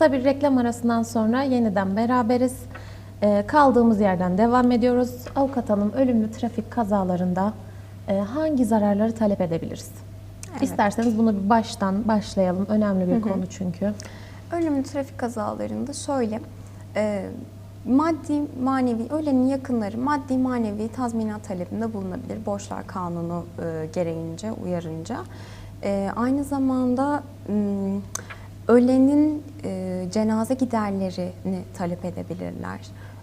Kısa bir reklam arasından sonra yeniden beraberiz. Ee, kaldığımız yerden devam ediyoruz. Avukat hanım ölümlü trafik kazalarında e, hangi zararları talep edebiliriz? İsterseniz bunu bir baştan başlayalım. Önemli bir konu çünkü. Ölümlü trafik kazalarında şöyle, e, maddi manevi, ölenin yakınları maddi manevi tazminat talebinde bulunabilir. Borçlar kanunu e, gereğince, uyarınca. E, aynı zamanda m, ölenin e, cenaze giderlerini talep edebilirler.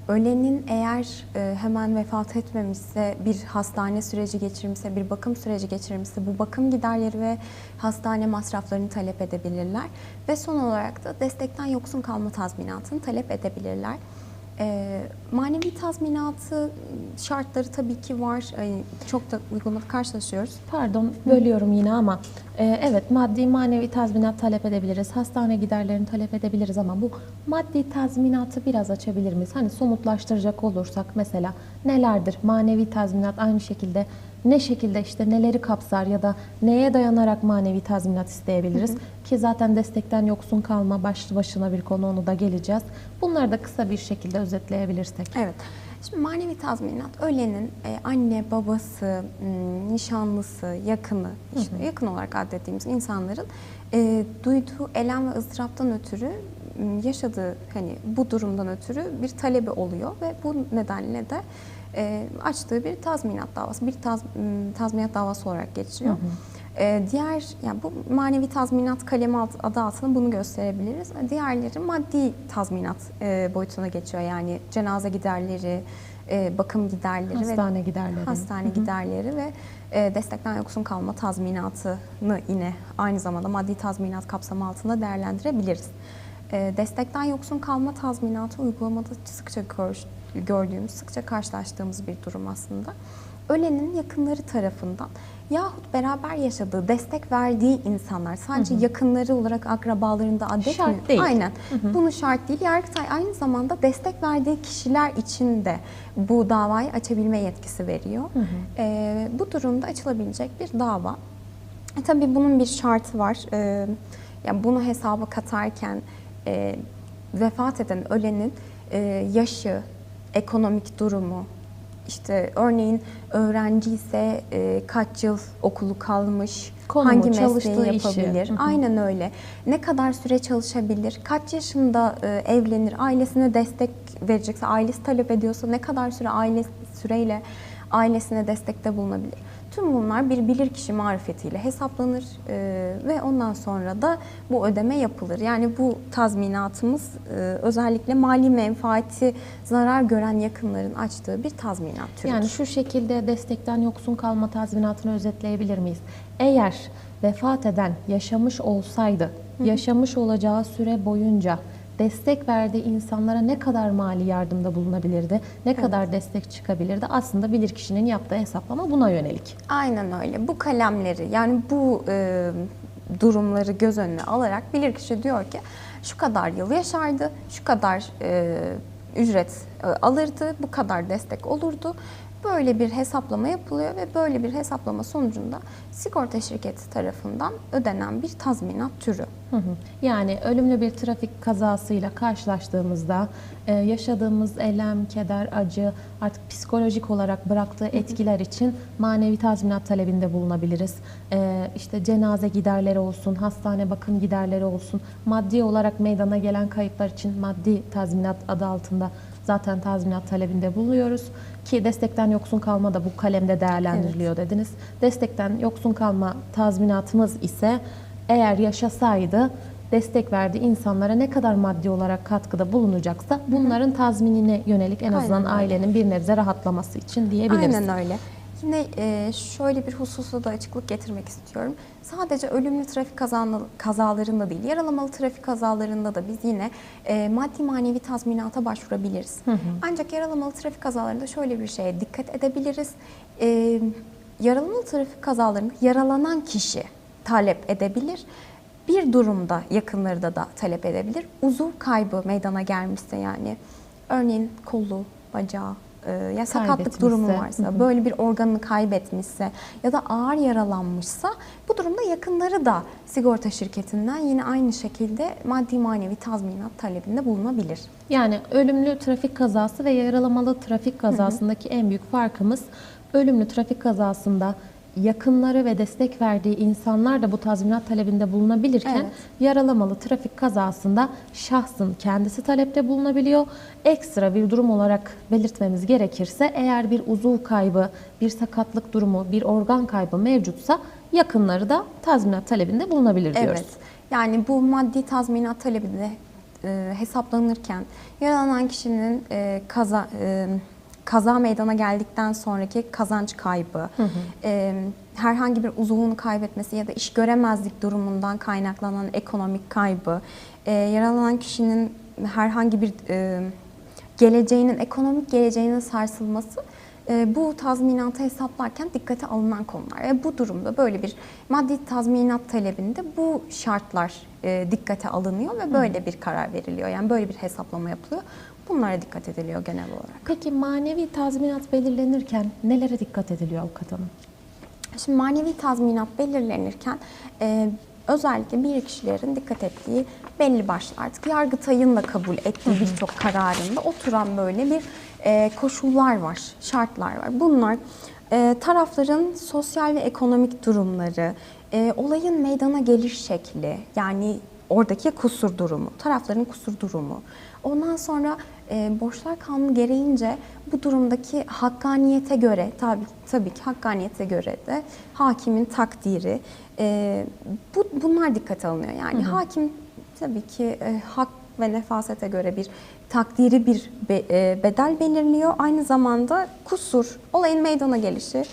Ölenin eğer e, hemen vefat etmemişse, bir hastane süreci geçirmişse, bir bakım süreci geçirmişse bu bakım giderleri ve hastane masraflarını talep edebilirler. Ve son olarak da destekten yoksun kalma tazminatını talep edebilirler. E, manevi tazminatı şartları tabii ki var. Çok da uygulamada karşılaşıyoruz. Pardon bölüyorum yine ama e, evet maddi manevi tazminat talep edebiliriz. Hastane giderlerini talep edebiliriz ama bu maddi tazminatı biraz açabilir miyiz? Hani somutlaştıracak olursak mesela nelerdir? Manevi tazminat aynı şekilde ne şekilde işte neleri kapsar ya da neye dayanarak manevi tazminat isteyebiliriz? Ki zaten destekten yoksun kalma başlı başına bir konu onu da geleceğiz. Bunları da kısa bir şekilde özetleyebilirsek. Evet. Şimdi manevi tazminat ölenin e, anne, babası, nişanlısı, yakını, işte yakın olarak adettiğimiz insanların e, duyduğu elem ve ızdıraptan ötürü yaşadığı hani bu durumdan ötürü bir talebi oluyor ve bu nedenle de e, açtığı bir tazminat davası, bir taz, tazminat davası olarak geçiyor. E, diğer yani bu manevi tazminat kalemi adı altında bunu gösterebiliriz. Diğerleri maddi tazminat e, boyutuna geçiyor. Yani cenaze giderleri, e, bakım giderleri Hastane ve giderleri. hastane giderleri ve e, destekten yoksun kalma tazminatını yine aynı zamanda maddi tazminat kapsamı altında değerlendirebiliriz. E, destekten yoksun kalma tazminatı uygulamada sıkça gör- gördüğümüz, sıkça karşılaştığımız bir durum aslında. Ölenin yakınları tarafından yahut beraber yaşadığı, destek verdiği insanlar sadece yakınları olarak akrabalarında adet Şart mi? değil. Aynen. Bunu şart değil. Yargıtay aynı zamanda destek verdiği kişiler için de bu davayı açabilme yetkisi veriyor. Ee, bu durumda açılabilecek bir dava. E, tabii bunun bir şartı var. Ee, yani bunu hesaba katarken e, vefat eden ölenin e, yaşı, ekonomik durumu, işte örneğin öğrenci ise e, kaç yıl okulu kalmış, Konumu, hangi mesleği işi. yapabilir, hı. aynen öyle. Ne kadar süre çalışabilir, kaç yaşında e, evlenir, ailesine destek verecekse, ailesi talep ediyorsa ne kadar süre aile süreyle ailesine destekte bulunabilir. Tüm bunlar bir bilirkişi marifetiyle hesaplanır e, ve ondan sonra da bu ödeme yapılır. Yani bu tazminatımız e, özellikle mali menfaati zarar gören yakınların açtığı bir tazminat türüdür. Yani şu şekilde destekten yoksun kalma tazminatını özetleyebilir miyiz? Eğer vefat eden yaşamış olsaydı, yaşamış olacağı süre boyunca destek verdiği insanlara ne kadar mali yardımda bulunabilirdi, ne kadar destek çıkabilirdi? Aslında bilirkişinin yaptığı hesaplama buna yönelik. Aynen öyle. Bu kalemleri yani bu e, durumları göz önüne alarak bilirkişi diyor ki şu kadar yıl yaşardı, şu kadar e, ücret e, alırdı, bu kadar destek olurdu. Böyle bir hesaplama yapılıyor ve böyle bir hesaplama sonucunda sigorta şirketi tarafından ödenen bir tazminat türü. Hı hı. Yani ölümlü bir trafik kazasıyla karşılaştığımızda e, yaşadığımız elem, keder, acı artık psikolojik olarak bıraktığı etkiler için manevi tazminat talebinde bulunabiliriz. E, işte cenaze giderleri olsun, hastane bakım giderleri olsun, maddi olarak meydana gelen kayıplar için maddi tazminat adı altında zaten tazminat talebinde bulunuyoruz. Ki destekten yoksun kalma da bu kalemde değerlendiriliyor dediniz. Destekten yoksun kalma tazminatımız ise eğer yaşasaydı destek verdiği insanlara ne kadar maddi olarak katkıda bulunacaksa bunların tazminine yönelik en azından Aynen ailenin bir nebze rahatlaması için diyebiliriz. Aynen öyle. Yine şöyle bir hususa da açıklık getirmek istiyorum. Sadece ölümlü trafik kazalarında değil, yaralamalı trafik kazalarında da biz yine e, maddi manevi tazminata başvurabiliriz. Ancak yaralamalı trafik kazalarında şöyle bir şeye dikkat edebiliriz. E, yaralamalı trafik kazalarında yaralanan kişi talep edebilir. Bir durumda yakınları da, da talep edebilir. Uzuv kaybı meydana gelmişse yani örneğin kolu, bacağı, ya sakatlık durumu Hı varsa, hı. böyle bir organını kaybetmişse ya da ağır yaralanmışsa bu durumda yakınları da sigorta şirketinden yine aynı şekilde maddi manevi tazminat talebinde bulunabilir. Yani ölümlü trafik kazası ve yaralamalı trafik kazasındaki en büyük farkımız ölümlü trafik kazasında yakınları ve destek verdiği insanlar da bu tazminat talebinde bulunabilirken Evet. yaralamalı trafik kazasında şahsın kendisi talepte bulunabiliyor. Ekstra bir durum olarak belirtmemiz gerekirse eğer bir uzuv kaybı, bir sakatlık durumu, bir organ kaybı mevcutsa yakınları da tazminat talebinde bulunabilir diyoruz. Evet. Yani bu maddi tazminat talebi de e, hesaplanırken yaralanan kişinin e, kaza e, kaza meydana geldikten sonraki kazanç kaybı, e, herhangi bir uzuvunu kaybetmesi ya da iş göremezlik durumundan kaynaklanan ekonomik kaybı, e, yaralanan kişinin herhangi bir e, geleceğinin, ekonomik geleceğinin sarsılması bu tazminatı hesaplarken dikkate alınan konular. Ve bu durumda böyle bir maddi tazminat talebinde bu şartlar dikkate alınıyor ve böyle bir karar veriliyor. Yani böyle bir hesaplama yapılıyor. Bunlara dikkat ediliyor genel olarak. Peki manevi tazminat belirlenirken nelere dikkat ediliyor avukat hanım? Şimdi manevi tazminat belirlenirken e, özellikle bir kişilerin dikkat ettiği belli başlı artık Yargıtay'ın da kabul ettiği birçok kararında oturan böyle bir e, koşullar var, şartlar var. Bunlar e, tarafların sosyal ve ekonomik durumları, e, olayın meydana geliş şekli yani oradaki kusur durumu, tarafların kusur durumu. Ondan sonra e, borçlar kanunu gereğince bu durumdaki hakkaniyete göre, tabi, tabii ki hakkaniyete göre de hakimin takdiri, e, bu, bunlar dikkate alınıyor. Yani hakim tabii ki e, hak ve nefasete göre bir takdiri bir be- e, bedel belirliyor. Aynı zamanda kusur, olayın meydana gelişi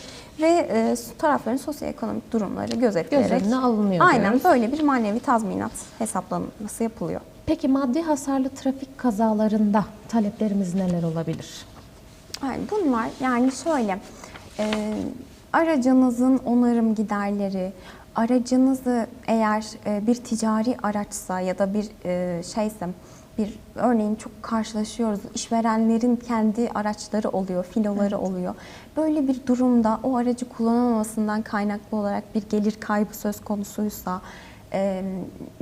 ve e, tarafların sosyoekonomik durumları gözetilerek Göz önüne alınıyor Aynen diyoruz. böyle bir manevi tazminat hesaplanması yapılıyor. Peki maddi hasarlı trafik kazalarında taleplerimiz neler olabilir? Bunlar yani şöyle e, aracınızın onarım giderleri, aracınızı eğer e, bir ticari araçsa ya da bir e, şeyse bir örneğin çok karşılaşıyoruz işverenlerin kendi araçları oluyor, filoları oluyor. Böyle bir durumda o aracı kullanamamasından kaynaklı olarak bir gelir kaybı söz konusuysa e,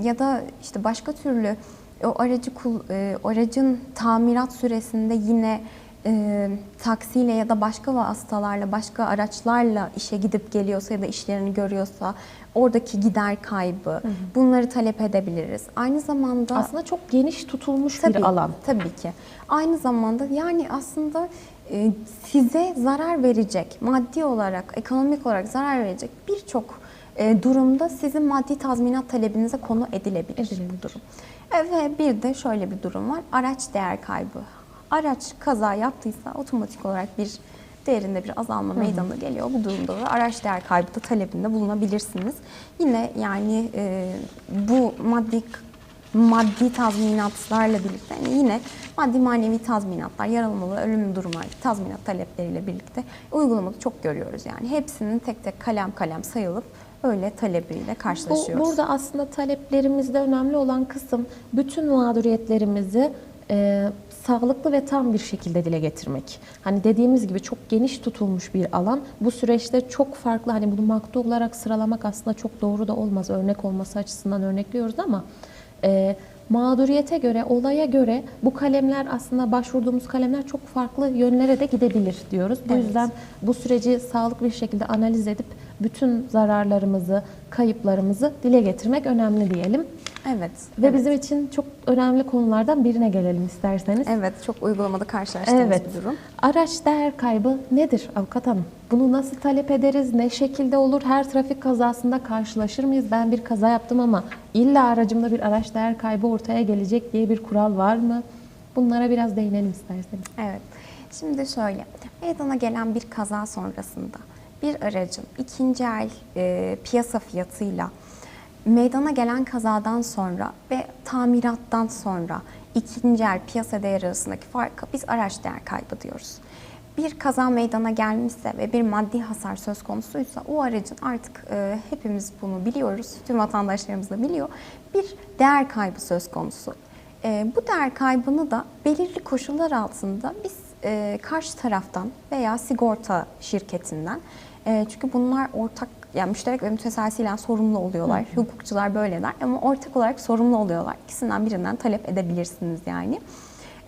ya da işte başka türlü o aracı e, aracın tamirat süresinde yine e, taksiyle ya da başka vasıtalarla, başka araçlarla işe gidip geliyorsa ya da işlerini görüyorsa oradaki gider kaybı bunları talep edebiliriz. Aynı zamanda Aslında çok geniş tutulmuş tabii, bir alan. Tabii ki. Aynı zamanda yani aslında e, size zarar verecek, maddi olarak, ekonomik olarak zarar verecek birçok e, durumda sizin maddi tazminat talebinize konu edilebilir, Edilebilir. bu durum. E, ve bir de şöyle bir durum var. Araç değer kaybı. Araç kaza yaptıysa otomatik olarak bir değerinde bir azalma meydana geliyor. Bu durumda da araç değer kaybı da talebinde bulunabilirsiniz. Yine yani e, bu maddi maddi tazminatlarla birlikte yani yine maddi manevi tazminatlar, yaralamalı, ölümlü durumlardaki tazminat talepleriyle birlikte uygulamada çok görüyoruz yani. Hepsinin tek tek kalem kalem sayılıp öyle talebiyle Bu, karşılaşıyoruz. burada aslında taleplerimizde önemli olan kısım bütün mağduriyetlerimizi e, sağlıklı ve tam bir şekilde dile getirmek. Hani dediğimiz gibi çok geniş tutulmuş bir alan. Bu süreçte çok farklı hani bunu maktu olarak sıralamak aslında çok doğru da olmaz. Örnek olması açısından örnekliyoruz ama e, mağduriyete göre, olaya göre bu kalemler aslında başvurduğumuz kalemler çok farklı yönlere de gidebilir diyoruz. Bu Evet. yüzden bu süreci sağlıklı bir şekilde analiz edip bütün zararlarımızı, kayıplarımızı dile getirmek önemli diyelim. Evet. Ve evet. bizim için çok önemli konulardan birine gelelim isterseniz. Evet, çok uygulamada karşılaştığımız Evet. bir durum. Araç değer kaybı nedir avukat hanım? Bunu nasıl talep ederiz? Ne şekilde olur? Her trafik kazasında karşılaşır mıyız? Ben bir kaza yaptım ama illa aracımda bir araç değer kaybı ortaya gelecek diye bir kural var mı? Bunlara biraz değinelim isterseniz. Evet. Şimdi şöyle, meydana gelen bir kaza sonrasında bir aracın ikinci el e, piyasa fiyatıyla meydana gelen kazadan sonra ve tamirattan sonra ikinci el piyasa değeri arasındaki farkı biz araç değer kaybı diyoruz. Bir kaza meydana gelmişse ve bir maddi hasar söz konusuysa o aracın artık e, hepimiz bunu biliyoruz, tüm vatandaşlarımız da biliyor, bir değer kaybı söz konusu. E, bu değer kaybını da belirli koşullar altında biz e, karşı taraftan veya sigorta şirketinden e, çünkü bunlar ortak yani müşterek ve müteselsilen sorumlu oluyorlar. Hukukçular böyle der ama ortak olarak sorumlu oluyorlar. İkisinden birinden talep edebilirsiniz yani.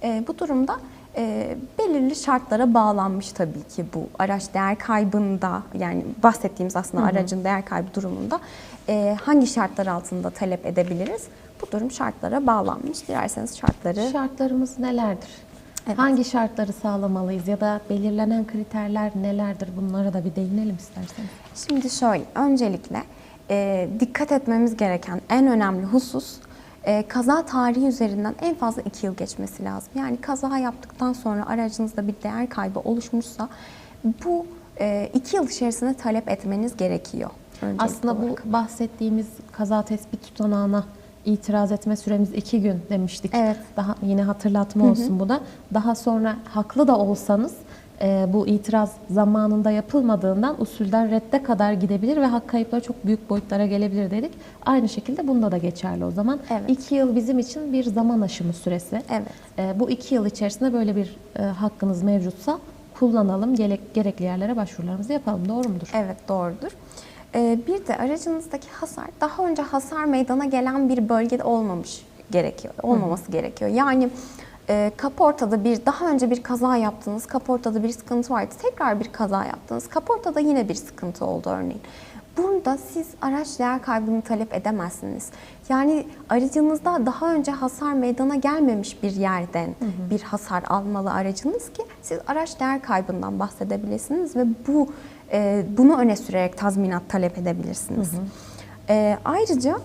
E, bu durumda e, belirli şartlara bağlanmış tabii ki bu araç değer kaybında yani bahsettiğimiz aslında aracın değer kaybı durumunda e, hangi şartlar altında talep edebiliriz? Bu durum şartlara bağlanmış. Dilerseniz şartları Şartlarımız nelerdir? Evet. Hangi şartları sağlamalıyız ya da belirlenen kriterler nelerdir? Bunlara da bir değinelim isterseniz. Şimdi şöyle, öncelikle e, dikkat etmemiz gereken en önemli husus e, kaza tarihi üzerinden en fazla 2 yıl geçmesi lazım. Yani kaza yaptıktan sonra aracınızda bir değer kaybı oluşmuşsa bu 2 yıl içerisinde talep etmeniz gerekiyor. Aslında bu olarak. bahsettiğimiz kaza tespit tutanağına itiraz etme süremiz iki gün demiştik. Evet. Daha yine hatırlatma olsun bu da. Daha sonra haklı da olsanız e, bu itiraz zamanında yapılmadığından usulden redde kadar gidebilir ve hak kayıpları çok büyük boyutlara gelebilir dedik. Aynı şekilde bunda da geçerli o zaman. Evet. İki yıl bizim için bir zaman aşımı süresi. Evet. E, bu iki yıl içerisinde böyle bir e, hakkınız mevcutsa kullanalım, gerek, gerekli yerlere başvurularımızı yapalım. Doğru mudur? Evet doğrudur. Ee, bir de aracınızdaki hasar daha önce hasar meydana gelen bir bölgede olmamış gerekiyor, olmaması gerekiyor. Yani e, kaportada bir daha önce bir kaza yaptınız, kaportada bir sıkıntı vardı, tekrar bir kaza yaptınız, kaportada yine bir sıkıntı oldu örneğin. Burada siz araç değer kaybını talep edemezsiniz. Yani aracınızda daha önce hasar meydana gelmemiş bir yerden bir hasar almalı aracınız ki siz araç değer kaybından bahsedebilirsiniz ve bu e, bunu öne sürerek tazminat talep edebilirsiniz. E, ayrıca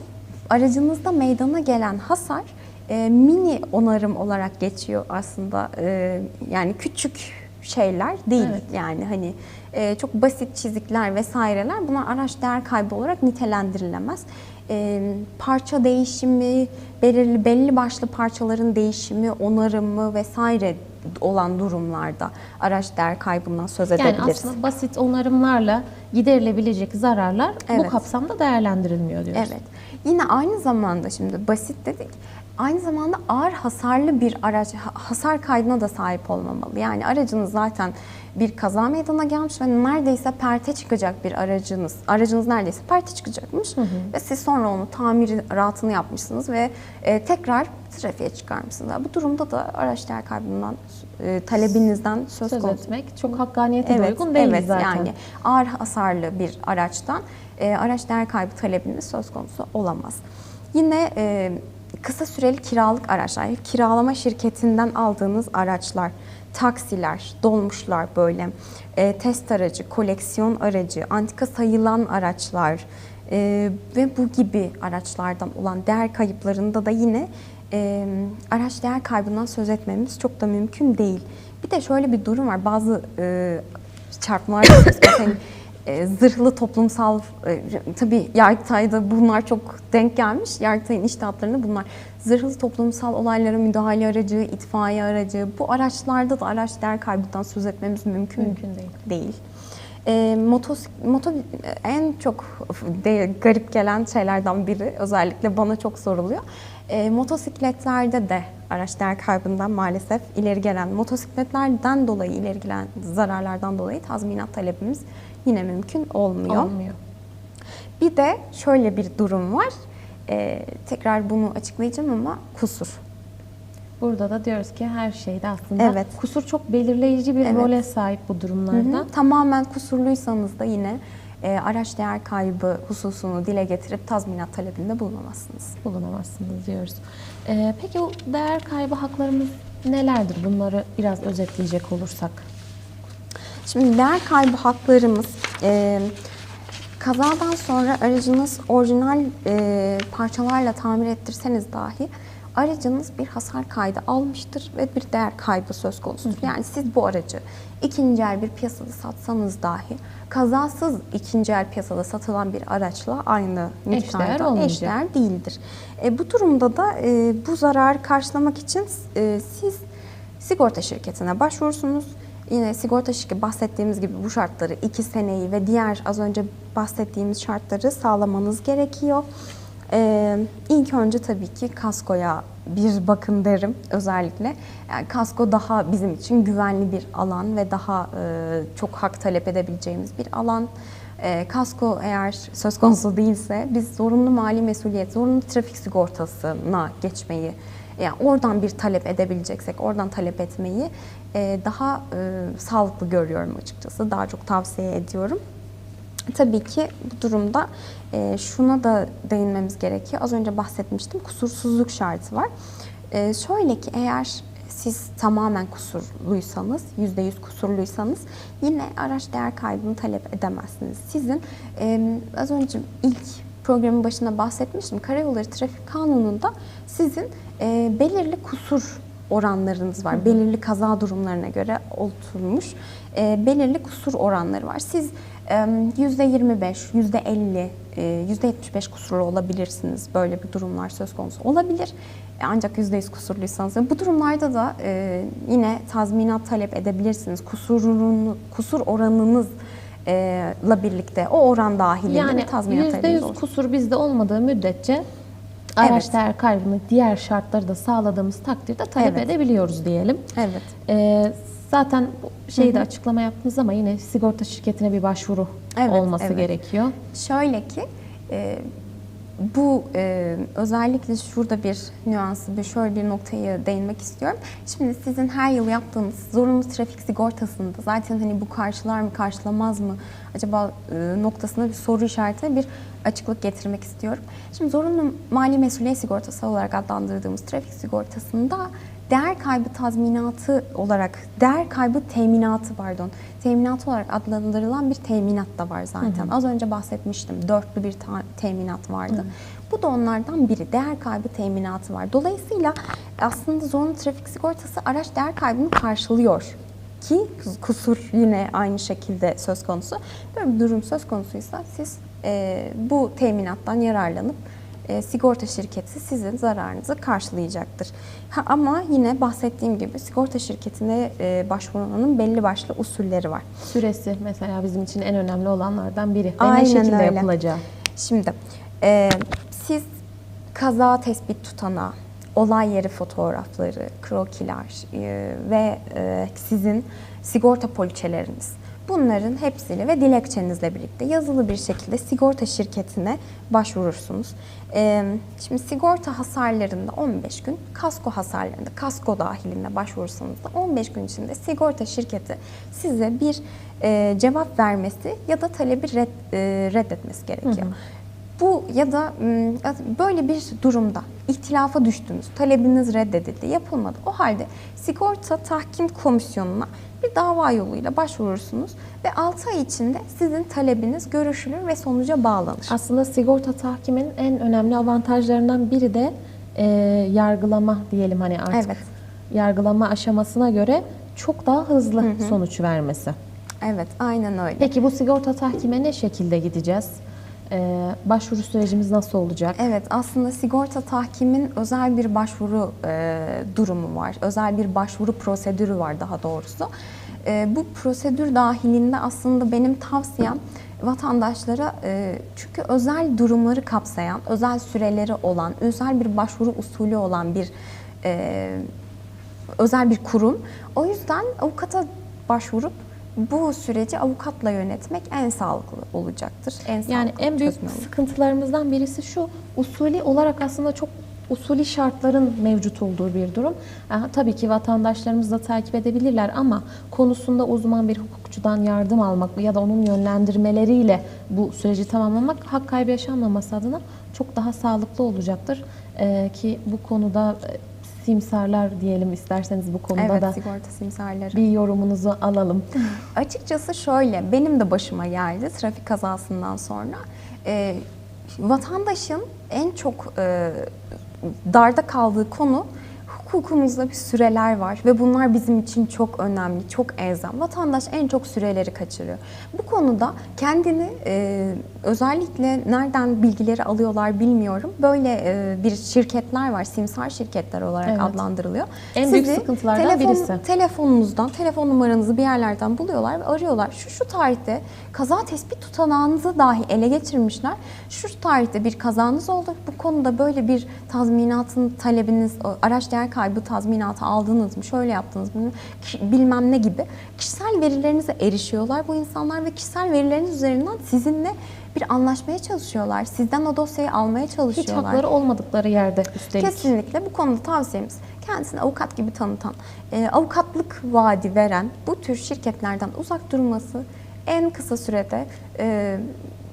aracınızda meydana gelen hasar e, mini onarım olarak geçiyor aslında. E, yani küçük şeyler değil Evet. yani hani e, çok basit çizikler vesaireler bunlar araç değer kaybı olarak nitelendirilemez. E, parça değişimi, belirli belli başlı parçaların değişimi, onarımı vesaire olan durumlarda araç değer kaybından söz Yani edebiliriz. aslında basit onarımlarla giderilebilecek zararlar bu Evet. kapsamda değerlendirilmiyor diyoruz. Evet. Yine aynı zamanda şimdi basit dedik. Aynı zamanda ağır hasarlı bir araç ha- hasar kaydına da sahip olmamalı. Yani aracınız zaten bir kaza meydana gelmiş ve neredeyse perte çıkacak bir aracınız. Aracınız neredeyse perte çıkacakmış ve siz sonra onu tamiratını yapmışsınız ve e, tekrar trafiğe çıkarmışsınız. Bu durumda da araç değer kaybından e, talebinizden söz, Söz konusu. etmek çok hakkaniyete de uygun değil evet, zaten. Yani ağır hasarlı bir araçtan e, araç değer kaybı talebiniz söz konusu olamaz. Yine e, kısa süreli kiralık araçlar, kiralama şirketinden aldığınız araçlar, taksiler, dolmuşlar böyle, e, test aracı, koleksiyon aracı, antika sayılan araçlar e, ve bu gibi araçlardan olan değer kayıplarında da yine e, araç değer kaybından söz etmemiz çok da mümkün değil. Bir de şöyle bir durum var. Bazı e, çarpmalar mesela e, zırhlı toplumsal e, tabii Yargıtay'da bunlar çok denk gelmiş. Yargıtay'ın iştahatlarında bunlar zırhlı toplumsal olaylara müdahale aracı, itfaiye aracı bu araçlarda da araç değer kaybından söz etmemiz mümkün, Mümkün değil. değil. E, motos, moto, en çok de, garip gelen şeylerden biri özellikle bana çok soruluyor. E, motosikletlerde de araç değer kaybından maalesef ileri gelen motosikletlerden dolayı ileri gelen zararlardan dolayı tazminat talebimiz yine mümkün olmuyor. Olmuyor. Bir de şöyle bir durum var. E, tekrar bunu açıklayacağım ama kusur. Burada da diyoruz ki her şeyde aslında Evet. kusur çok belirleyici bir Evet. role sahip bu durumlarda. Hı hı. Tamamen kusurluysanız da yine e, araç değer kaybı hususunu dile getirip tazminat talebinde bulunamazsınız. bulunamazsınız diyoruz. Ee, peki o değer kaybı haklarımız nelerdir? Bunları biraz özetleyecek olursak. Şimdi değer kaybı haklarımız e, kazadan sonra aracınız orijinal e, parçalarla tamir ettirseniz dahi aracınız bir hasar kaydı almıştır ve bir değer kaybı söz konusudur. Yani siz bu aracı ikinci el bir piyasada satsanız dahi kazasız ikinci el piyasada satılan bir araçla aynı miktarda eşdeğer değildir. E, bu durumda da e, bu zararı karşılamak için e, siz sigorta şirketine başvurursunuz. Yine sigorta şirketi bahsettiğimiz gibi bu şartları 2 seneyi ve diğer az önce bahsettiğimiz şartları sağlamanız gerekiyor. Ee, ilk önce tabii ki kaskoya bir bakın derim özellikle. Yani kasko daha bizim için güvenli bir alan ve daha e, çok hak talep edebileceğimiz bir alan. E, kasko eğer söz konusu değilse biz zorunlu mali mesuliyet, zorunlu trafik sigortasına geçmeyi yani oradan bir talep edebileceksek oradan talep etmeyi daha e, sağlıklı görüyorum açıkçası. Daha çok tavsiye ediyorum. Tabii ki bu durumda e, şuna da değinmemiz gerekiyor. Az önce bahsetmiştim kusursuzluk şartı var. E, şöyle ki eğer siz tamamen kusurluysanız, %100 kusurluysanız yine araç değer kaybını talep edemezsiniz. Sizin e, az önce ilk programın başında bahsetmiştim. Karayolları Trafik Kanunu'nda sizin e, belirli kusur oranlarınız var. Belirli kaza durumlarına göre oturmuş e, belirli kusur oranları var. Siz e, %25, %50, e, %75 kusurlu olabilirsiniz. Böyle bir durumlar söz konusu olabilir. E, Ancak %100 kusurluysanız bu durumlarda da e, yine tazminat talep edebilirsiniz. Kusurun, kusur oranınız e, la birlikte o oran dahilinde Yani tazminat talebiniz %100 olur. kusur bizde olmadığı müddetçe araç Evet. kaybını diğer şartları da sağladığımız takdirde talep Evet. edebiliyoruz diyelim. Evet. Ee, zaten şeyi de açıklama yaptınız ama yine sigorta şirketine bir başvuru Evet, olması evet. gerekiyor. Şöyle ki e, bu e, özellikle şurada bir nüansı, bir şöyle bir noktaya değinmek istiyorum. Şimdi sizin her yıl yaptığınız zorunlu trafik sigortasında zaten hani bu karşılar mı karşılamaz mı acaba e, noktasına bir soru işareti bir açıklık getirmek istiyorum. Şimdi zorunlu mali mesuliyet sigortası olarak adlandırdığımız trafik sigortasında değer kaybı tazminatı olarak, değer kaybı teminatı pardon, teminat olarak adlandırılan bir teminat da var zaten. Az önce bahsetmiştim, dörtlü bir teminat vardı. Bu da onlardan biri, değer kaybı teminatı var. Dolayısıyla aslında zorunlu trafik sigortası araç değer kaybını karşılıyor ki kusur yine aynı şekilde söz konusu. Böyle bir durum söz konusuysa siz e, bu teminattan yararlanıp e, sigorta şirketi sizin zararınızı karşılayacaktır. Ha, ama yine bahsettiğim gibi sigorta şirketine e, başvurmanın belli başlı usulleri var. Süresi mesela bizim için en önemli olanlardan biri. Ve Aynen ne şekilde öyle. yapılacağı. Şimdi e, siz kaza tespit tutanağı, olay yeri fotoğrafları, krokiler e, ve e, sizin sigorta poliçeleriniz bunların hepsiyle ve dilekçenizle birlikte yazılı bir şekilde sigorta şirketine başvurursunuz. E, şimdi sigorta hasarlarında 15 gün, kasko hasarlarında, kasko dahilinde başvurursanız da 15 gün içinde sigorta şirketi size bir e, cevap vermesi ya da talebi red, e, reddetmesi gerekiyor. Bu ya da böyle bir durumda ihtilafa düştünüz, talebiniz reddedildi, yapılmadı. O halde sigorta tahkim komisyonuna bir dava yoluyla başvurursunuz ve 6 ay içinde sizin talebiniz görüşülür ve sonuca bağlanır. Aslında sigorta tahkiminin en önemli avantajlarından biri de e, yargılama diyelim hani artık. Evet. Yargılama aşamasına göre çok daha hızlı sonuç vermesi. Evet, aynen öyle. Peki bu sigorta tahkime ne şekilde gideceğiz? Ee, başvuru sürecimiz nasıl olacak? Evet, aslında sigorta tahkimin özel bir başvuru e, durumu var. Özel bir başvuru prosedürü var daha doğrusu. E, bu prosedür dahilinde aslında benim tavsiyem vatandaşlara e, çünkü özel durumları kapsayan, özel süreleri olan, özel bir başvuru usulü olan bir özel bir kurum. O yüzden avukata başvurup bu süreci avukatla yönetmek en sağlıklı olacaktır. En Yani sağlıklı en büyük çözüm olur. sıkıntılarımızdan birisi şu, usulü olarak aslında çok usulü şartların mevcut olduğu bir durum. Aha, tabii ki vatandaşlarımız da takip edebilirler ama konusunda uzman bir hukukçudan yardım almak ya da onun yönlendirmeleriyle bu süreci tamamlamak hak kaybı yaşanmaması adına çok daha sağlıklı olacaktır. Ee, ki bu konuda simsarlar diyelim isterseniz bu konuda Evet, da sigorta simsarları. bir yorumunuzu alalım. Açıkçası şöyle, benim de başıma geldi trafik kazasından sonra. Ee, vatandaşın en çok e, darda kaldığı konu Hukukumuzda bir süreler var ve bunlar bizim için çok önemli, çok elzem. Vatandaş en çok süreleri kaçırıyor. Bu konuda kendini e, özellikle nereden bilgileri alıyorlar bilmiyorum. Böyle e, bir şirketler var, simsar şirketler olarak Evet. adlandırılıyor. En büyük sıkıntılardan birisi. Telefonunuzdan, telefon numaranızı bir yerlerden buluyorlar ve arıyorlar. Şu şu tarihte kaza tespit tutanağınızı dahi ele geçirmişler. Şu tarihte bir kazanız oldu. Bu konuda böyle bir tazminatın talebiniz, araç değer kaybı tazminatı aldınız mı? Şöyle yaptınız mı? Bilmem ne gibi. Kişisel verilerinize erişiyorlar bu insanlar ve kişisel verileriniz üzerinden sizinle bir anlaşmaya çalışıyorlar. Sizden o dosyayı almaya Hiç çalışıyorlar. hakları olmadıkları yerde üstelik. Kesinlikle bu konuda tavsiyemiz kendisini avukat gibi tanıtan, e, avukatlık vaadi veren bu tür şirketlerden uzak durması, en kısa sürede e,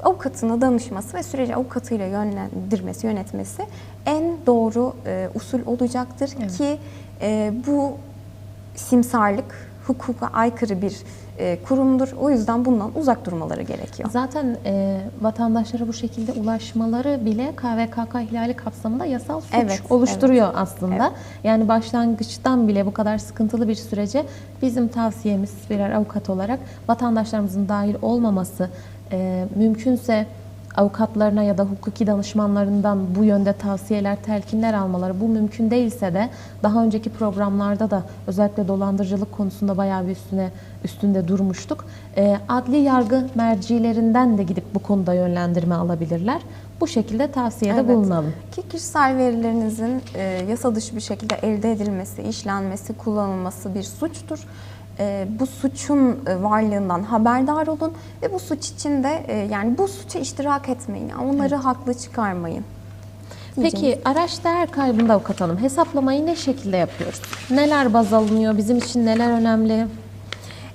avukatına danışması ve süreci avukatıyla yönlendirmesi, yönetmesi en doğru e, usul olacaktır Evet. ki e, bu simsarlık hukuka aykırı bir e, kurumdur. O yüzden bundan uzak durmaları gerekiyor. Zaten e, vatandaşlara bu şekilde ulaşmaları bile KVKK ihlali kapsamında yasal suç Evet, oluşturuyor aslında. Evet. Yani başlangıçtan bile bu kadar sıkıntılı bir sürece bizim tavsiyemiz birer avukat olarak vatandaşlarımızın dahil olmaması, e, mümkünse avukatlarına ya da hukuki danışmanlarından bu yönde tavsiyeler, telkinler almaları bu mümkün değilse de daha önceki programlarda da özellikle dolandırıcılık konusunda bayağı bir üstüne üstünde durmuştuk. Ee, adli yargı mercilerinden de gidip bu konuda yönlendirme alabilirler. Bu şekilde tavsiyede Evet. bulunalım. Ki kişisel verilerinizin e, yasa dışı bir şekilde elde edilmesi, işlenmesi, kullanılması bir suçtur. E, bu suçun e, varlığından haberdar olun ve bu suç için de e, yani bu suça iştirak etmeyin. Yani onları haklı çıkarmayın. Peki araç değer kaybında avukat hanım hesaplamayı ne şekilde yapıyoruz? Neler baz alınıyor? Bizim için neler önemli?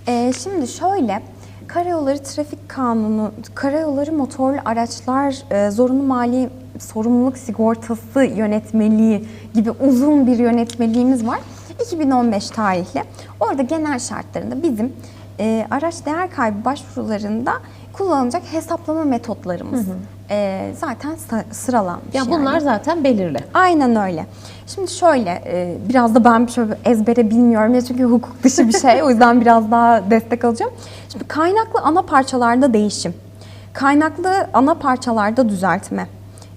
Ee, şimdi şöyle, Karayolları Trafik Kanunu, Karayolları Motorlu Araçlar e, Zorunlu Mali Sorumluluk Sigortası Yönetmeliği gibi uzun bir yönetmeliğimiz var. 2015 tarihli. Orada genel şartlarında bizim e, araç değer kaybı başvurularında kullanılacak hesaplama metotlarımız e, zaten sıralanmış. Ya yani. bunlar zaten belirli. Aynen öyle. Şimdi şöyle, e, biraz da ben şöyle ezbere bilmiyorum ya çünkü hukuk dışı bir şey. o yüzden biraz daha destek alacağım. Şimdi kaynaklı ana parçalarda değişim. Kaynaklı ana parçalarda düzeltme.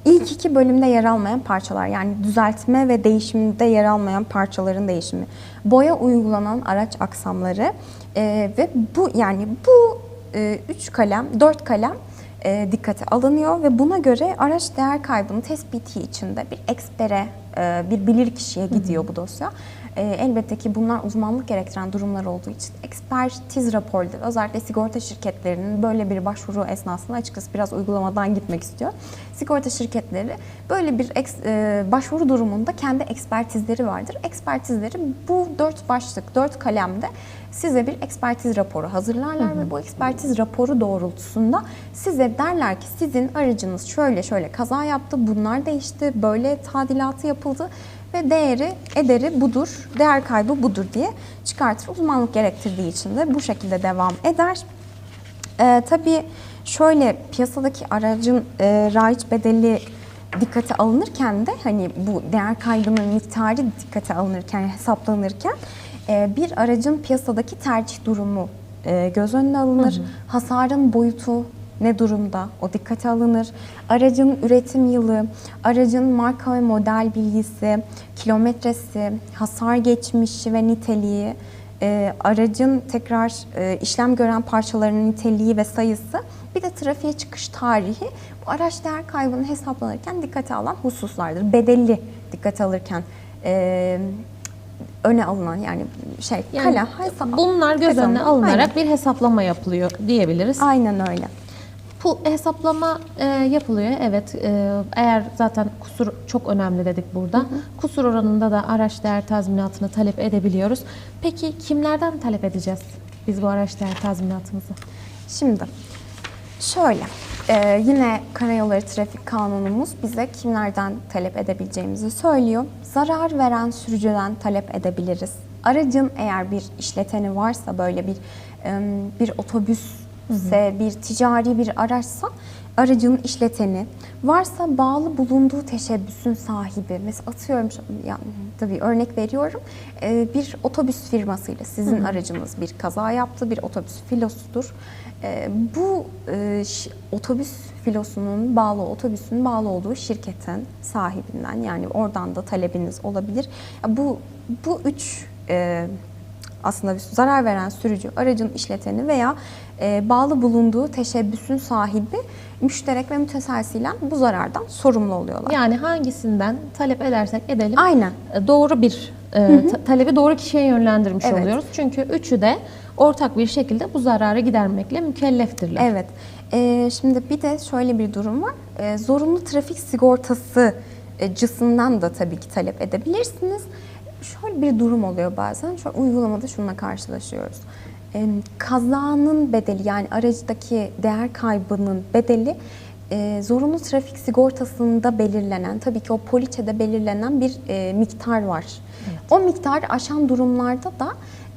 İlk iki bölümde yer almayan parçalar yani düzeltme ve değişimde yer almayan parçaların değişimi. Boya uygulanan araç aksamları e, ve bu yani bu e, üç kalem, dört kalem e, dikkate alınıyor ve buna göre araç değer kaybının tespiti için de bir ekspere, e, bir bilir kişiye gidiyor bu dosya. E, elbette ki bunlar uzmanlık gerektiren durumlar olduğu için ekspertiz raporları, özellikle sigorta şirketlerinin böyle bir başvuru esnasında açıkçası biraz uygulamadan gitmek istiyor. Sigorta şirketleri böyle bir eks- e, başvuru durumunda kendi ekspertizleri vardır. Ekspertizleri bu dört başlık, dört kalemde size bir ekspertiz raporu hazırlarlar ve bu ekspertiz raporu doğrultusunda size derler ki sizin aracınız şöyle şöyle kaza yaptı, bunlar değişti, böyle tadilatı yapıldı ve değeri, ederi budur, değer kaybı budur diye çıkartır. Uzmanlık gerektirdiği için de bu şekilde devam eder. Ee, tabii şöyle piyasadaki aracın e, raiç bedeli dikkate alınırken de hani bu değer kaybının miktarı dikkate alınırken, hesaplanırken e, bir aracın piyasadaki tercih durumu e, göz önüne alınır. Hasarın boyutu ne durumda o dikkate alınır. Aracın üretim yılı, aracın marka ve model bilgisi, kilometresi, hasar geçmişi ve niteliği, e, aracın tekrar e, işlem gören parçalarının niteliği ve sayısı, bir de trafiğe çıkış tarihi bu araç değer kaybının hesaplanırken dikkate alan hususlardır. Bedelli dikkate alırken e, öne alınan yani şey Yani kale hesap. bunlar göz önüne alınarak Aynen. bir hesaplama yapılıyor diyebiliriz. Aynen öyle. Bu hesaplama e, yapılıyor. Evet, e, eğer zaten kusur çok önemli dedik burada. Kusur oranında da araç değer tazminatını talep edebiliyoruz. Peki kimlerden talep edeceğiz biz bu araç değer tazminatımızı? Şimdi şöyle e, yine Karayolları Trafik Kanunumuz bize kimlerden talep edebileceğimizi söylüyor. Zarar veren sürücüden talep edebiliriz. Aracın eğer bir işleteni varsa böyle bir e, bir otobüs ise bir ticari bir araçsa aracın işleteni, varsa bağlı bulunduğu teşebbüsün sahibi. Mesela atıyorum, yani tabii örnek veriyorum, e, bir otobüs firmasıyla sizin aracınız bir kaza yaptı, bir otobüs filosudur. E, Bu e, otobüs filosunun bağlı, otobüsün bağlı olduğu şirketin sahibinden yani oradan da talebiniz olabilir. Bu, bu üç e, aslında zarar veren sürücü, aracın işleteni veya bağlı bulunduğu teşebbüsün sahibi müşterek ve müteselsilen bu zarardan sorumlu oluyorlar. Yani hangisinden talep edersek edelim Aynen. e, doğru bir e, ta- talebi doğru kişiye yönlendirmiş Evet. oluyoruz. Çünkü üçü de ortak bir şekilde bu zararı gidermekle mükelleftirler. Evet. Ee, şimdi bir de şöyle bir durum var. Ee, zorunlu trafik sigortası e, cısından da tabii ki talep edebilirsiniz. Şöyle bir durum oluyor bazen. Şu uygulamada şununla karşılaşıyoruz. Kazanın bedeli yani aracdaki değer kaybının bedeli e, zorunlu trafik sigortasında belirlenen, tabii ki o poliçede belirlenen bir e, miktar var. O miktarı aşan durumlarda da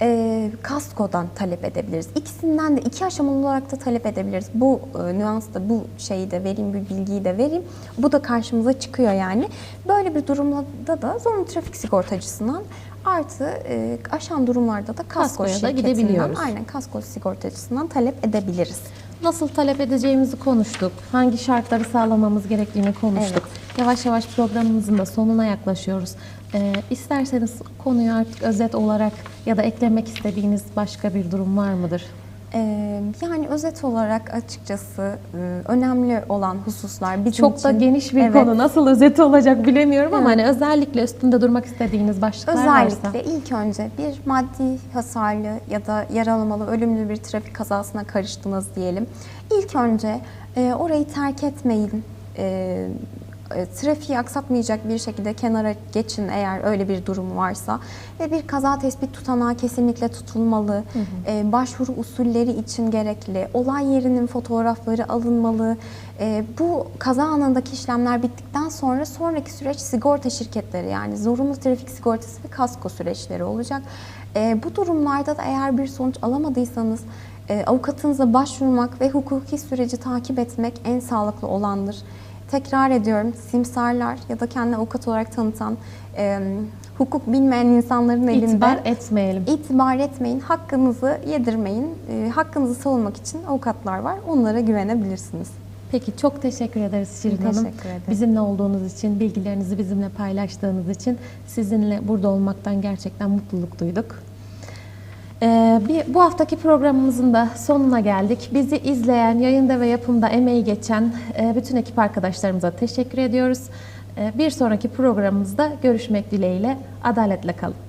e, kaskodan talep edebiliriz. İkisinden de iki aşamalı olarak da talep edebiliriz. Bu e, nüansta bu şeyi de vereyim, bir bilgiyi de vereyim. Bu da karşımıza çıkıyor yani. Böyle bir durumda da zorunlu trafik sigortacısından artı e, aşan durumlarda da kasko Kaskoya da şirketinden, gidebiliyoruz. aynen kasko sigortacısından talep edebiliriz. Nasıl talep edeceğimizi konuştuk. Hangi şartları sağlamamız gerektiğini konuştuk. Yavaş yavaş programımızın da sonuna yaklaşıyoruz. Ee, isterseniz konuyu artık özet olarak ya da eklemek istediğiniz başka bir durum var mıdır? Ee, yani özet olarak açıkçası e, önemli olan hususlar bizim Çok da için- geniş bir Evet. konu. Nasıl özeti olacak bilemiyorum ama Evet. hani özellikle üstünde durmak istediğiniz başlıklar varsa. Özellikle ilk önce bir maddi hasarlı ya da yaralamalı, ölümlü bir trafik kazasına karıştınız diyelim. İlk önce e, orayı terk etmeyin. E, trafiği aksatmayacak bir şekilde kenara geçin eğer öyle bir durum varsa ve bir kaza tespit tutanağı kesinlikle tutulmalı. E, başvuru usulleri için gerekli. Olay yerinin fotoğrafları alınmalı. E, bu kaza anındaki işlemler bittikten sonra sonraki süreç sigorta şirketleri yani zorunlu trafik sigortası ve kasko süreçleri olacak. E, bu durumlarda da eğer bir sonuç alamadıysanız e, avukatınıza başvurmak ve hukuki süreci takip etmek en sağlıklı olandır. Tekrar ediyorum simsarlar ya da kendini avukat olarak tanıtan e, hukuk bilmeyen insanların elinde İtibar etmeyelim. İtibar etmeyin, hakkınızı yedirmeyin. E, hakkınızı savunmak için avukatlar var. Onlara güvenebilirsiniz. Peki çok teşekkür ederiz Şirin Hanım. Teşekkür ederim. Bizimle olduğunuz için, bilgilerinizi bizimle paylaştığınız için sizinle burada olmaktan gerçekten mutluluk duyduk. Ee, bir, bu haftaki programımızın da sonuna geldik. Bizi izleyen, yayında ve yapımda emeği geçen e, bütün ekip arkadaşlarımıza teşekkür ediyoruz. E, bir sonraki programımızda görüşmek dileğiyle. Adaletle kalın.